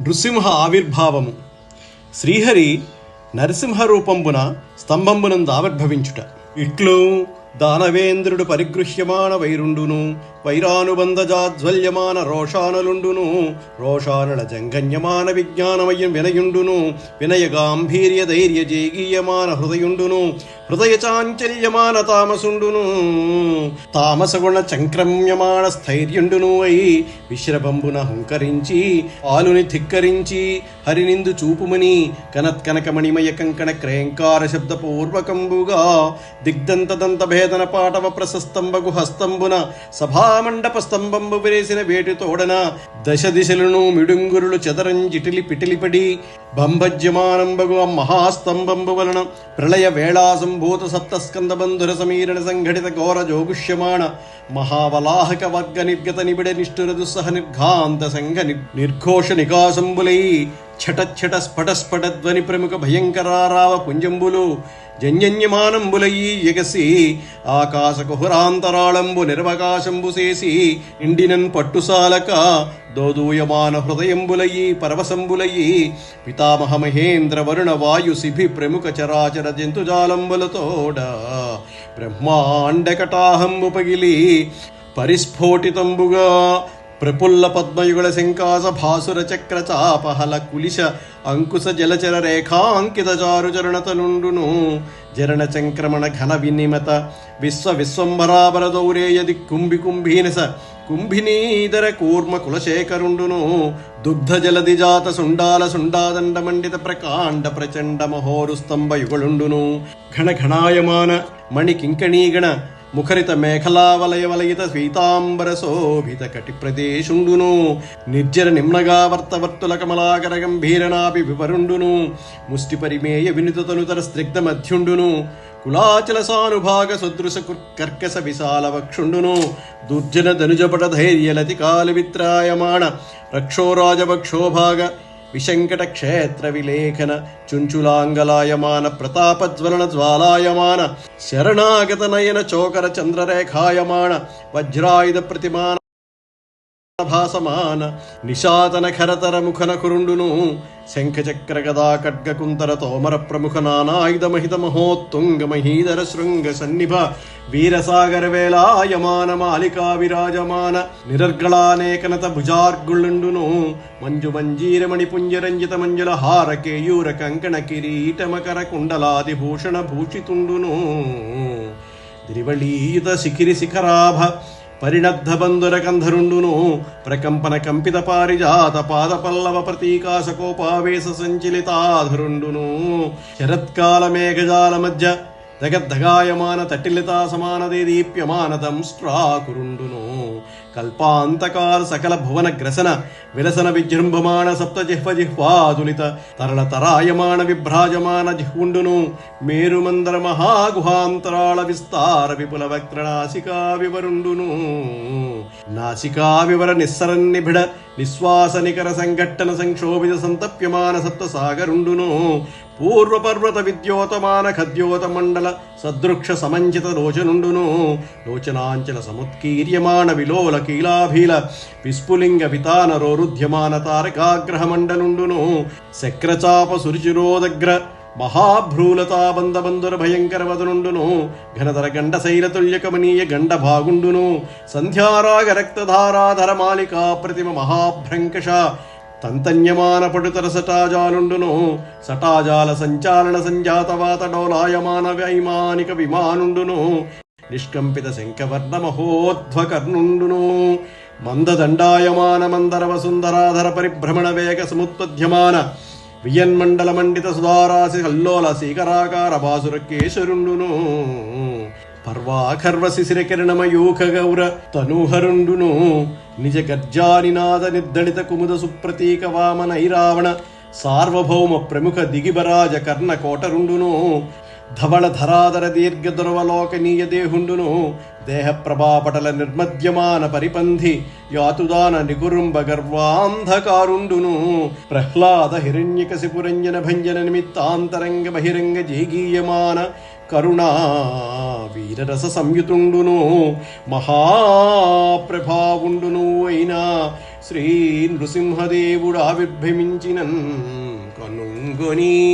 నృసింహ ఆవిర్భావము. శ్రీహరి నరసింహ రూపంబున స్తంభంబునందు ఆవిర్భవించుట. ఇట్లు దానవేంద్రుడు పరిగృహ్యమాన వైరుండును వైరానుబంధజాజ్వల్యమాన రోషానలుండును రోషానుల జంగన్యమాన విజ్ఞానమయం వినయుండును వినయ గాంభీర్య ధైర్య జేగీయమాన హృదయుండును హృదయ చాంచల్యమాన తామసుండును తామసగుణ చంక్రమ్యమాన స్థైర్యుండును అయి విశ్రబంబున హుంకరించి ఆలుని ధిక్కరించి హరినిందు చూపుమని కనత్ కనకమణిమయ కంకణ క్రేంకార శబ్ద పూర్వకంబుగా దిగ్దంత దంత భేదన పాటవ ప్రశస్తంబగు హస్తంబున సభామండప స్తంభంబు విరేసిన వేటి తోడన దశ దిశలను మిడుంగురులు చెదరం జిటిలి పిటిలిపడి బంభజ్యమానంబగు మహాస్తంభంబు వలన ప్రళయ వేళాసంభూత సప్తస్కంద బంధుర సమీరణ సంఘటిత ఘోర జోగుష్యమాణ మహావలాహక వర్గ నిర్గత నిబిడ నిష్ఠుర దుస్సహ నిర్ఘాంత సంఘ నిర్ఘోష నికాసంబులై ఛటఛట ఛట స్ఫట స్ఫట ధ్వని ప్రముఖ భయంకరారావ పుంజంబులు జన్యన్యమానంబులయి ఎగసి ఆకాశ కుహురాంతరాళంబు నిర్వకాశంబు చేసి ఇండినన్ పట్టుసాలక దోదూయమాన హృదయంబులయి పరవశంబులయి పితామహ మహేంద్ర వరుణ వాయు శిభి ప్రముఖ చరాచర జంతుజాలంబులతోడ బ్రహ్మాండ కటాహంబు పగిలి పరిస్ఫోటితంబుగా ప్రపుల్ల పద్మయుగళ శంకాస భాసుర చక్ర చాపహల కులిశ అంకుశ జలచర రేఖాంకిత చారు చరణతనుండును జరణ చంక్రమణ ఘన వినిమత విశ్వ విశ్వంబరాబర దౌరేయ దిక్కుంభి కుంభీనస కుంభినీధర కూర్మ కులశేఖరుండును. దుగ్ధ జలది జాత సుండాల సుండాదండ మండిత ప్రకాండ ప్రచండ మహోరు స్తంభ యుగళుండును. ఘణ ఘణాయమాన మణికింకణీగణ ముఖరిత మేఖలావలయ వలయిత శ్వేతాంబర శోభిత కటి ప్రదేశుండును నిర్జర నిమ్నగా వర్తవర్తుల కమలాకర గంభీరనాభి వివరుండును. ముష్టి పరిమేయ వినుతనుతర స్నిగ్ధ మధ్యుండును కులాచల సానుభాగ సదృశ కర్కస విశాల వక్షుండును దుర్జన ధనుజపట ధైర్యలతి కాలు విత్రాయమాణ రక్షోరాజవక్షోభాగ വിശങ്കടക്ഷേത്രവിലേഖന ചുഞ്ചുലാംഗലായമാന പ്രതാപജ്വലന ജ്വാലായമാന ശരണാഗതനയന ചോകര ചന്ദ്രരേഖായമാണ് വജ്രായുധ പ്രതിമാന భాసమాన నిషాతన ఖరతర ముఖన కురుండును శంఖచక్ర గదా ఖడ్గ కుంతర తోమర ప్రముఖ నానాయుధ మహిత మహోత్తుంగ మహీధర శృంగ సన్నిభ వీరసాగర వేలాయమాన మాలికా విరాజమాన నిరర్గళానేకనత భుజార్గుళుండును మంజు మంజీరమణి పుంజరంజిత మంజుల హార కేయూర కంకణ కిరీట మకర కుండలాది భూషణ భూషితుండును. దిరివళీయుత శిఖిరి శిఖరాభ పరిణద్ధ కంధరుండును ప్రకంపన కంపిత పారిజాత పాద పల్లవ ప్రతీకాశకోపావేశ సంచలితాధరుండును. శరత్కాల మేఘజాల మధ్య జగద్దగాయమాన తటిలితా సమానదే దీప్యమానదం స్ట్రాకురుండును కల్పాంతకాల సకల భువన గ్రసన విలసన విజృంభమాణ సప్త జిహ్వ జిహ్వాదులిత తరళ తరాయమాణ విభ్రాజమాన జిహ్వుండును మేరుమందర మహాగుహాంతరాళ విస్తార విపుల వక్ర నాసికా వివరుండును నాసికా వివర నిస్సరన్నిభిడ నిశ్వాస నికర సంఘట్టన సంక్షోభిత సంతప్యమాన సప్త పూర్వపర్వత విద్యోతమాన ఖద్యోత మండల సదృక్ష సమంచిత లోచనుండును. లోచనాంచల సముత్కీర్యమాణ విలోల కీలాభీల విస్ఫులింగ వితానరోరుధ్యమాన తారకాగ్రహ మండలుండును శక్రచాప సురుచిరోదగ్ర మహాభ్రూలతా బంధబంధుర భయంకర వదనుండును ఘనతర గండ శైలతుల్యకమనీయ గండ భాగుండును సంధ్యారాగ రక్తధారాధర మాలికా ప్రతిమ మహాభ్రంకష తంతన్యమాన పడుతర సటాజాలుండును సటాజాల సంచాలన సంజాతవాత డోలాయమాన వైమానిక విమానుండును నిష్కంపిత శంఖవర్ణ మహోధ్వకర్ణుండును మందదండాయమాన మందరవ సుందరాధర పరిభ్రమణ వేగ సముత్పద్యమాన వియన్మండల మండిత సుధారాసి కల్లోల శీకరాకార బాసుర కేశరుండును పర్వాఖర్వ శిశిర కిరణమయూఖ గౌర తనూహరుండును. నిజ గర్జానినాద నిర్దళిత కుముద సుప్రతీక వామనైరావణ సార్వభౌమ ప్రముఖ దిగిబరాజ కర్ణ కోటరుండును ధవళ ధరాధర దీర్ఘ దురవలోకనీయ దేహుండును దేహ ప్రభాపటల నిర్మద్యమాన పరిపంధి యాతుదాన నిగురుంబ గర్వాంధకారుండును ప్రహ్లాద హిరణ్యకశిపురంజన భంజన నిమిత్తాంతరంగ బహిరంగ జేగీయమాన కరుణా వీరరస సంయుతుండును మహాప్రభావుండును అయినా శ్రీ నృసింహదేవుడు ఆవిర్భవించినన్ కనుంగొని.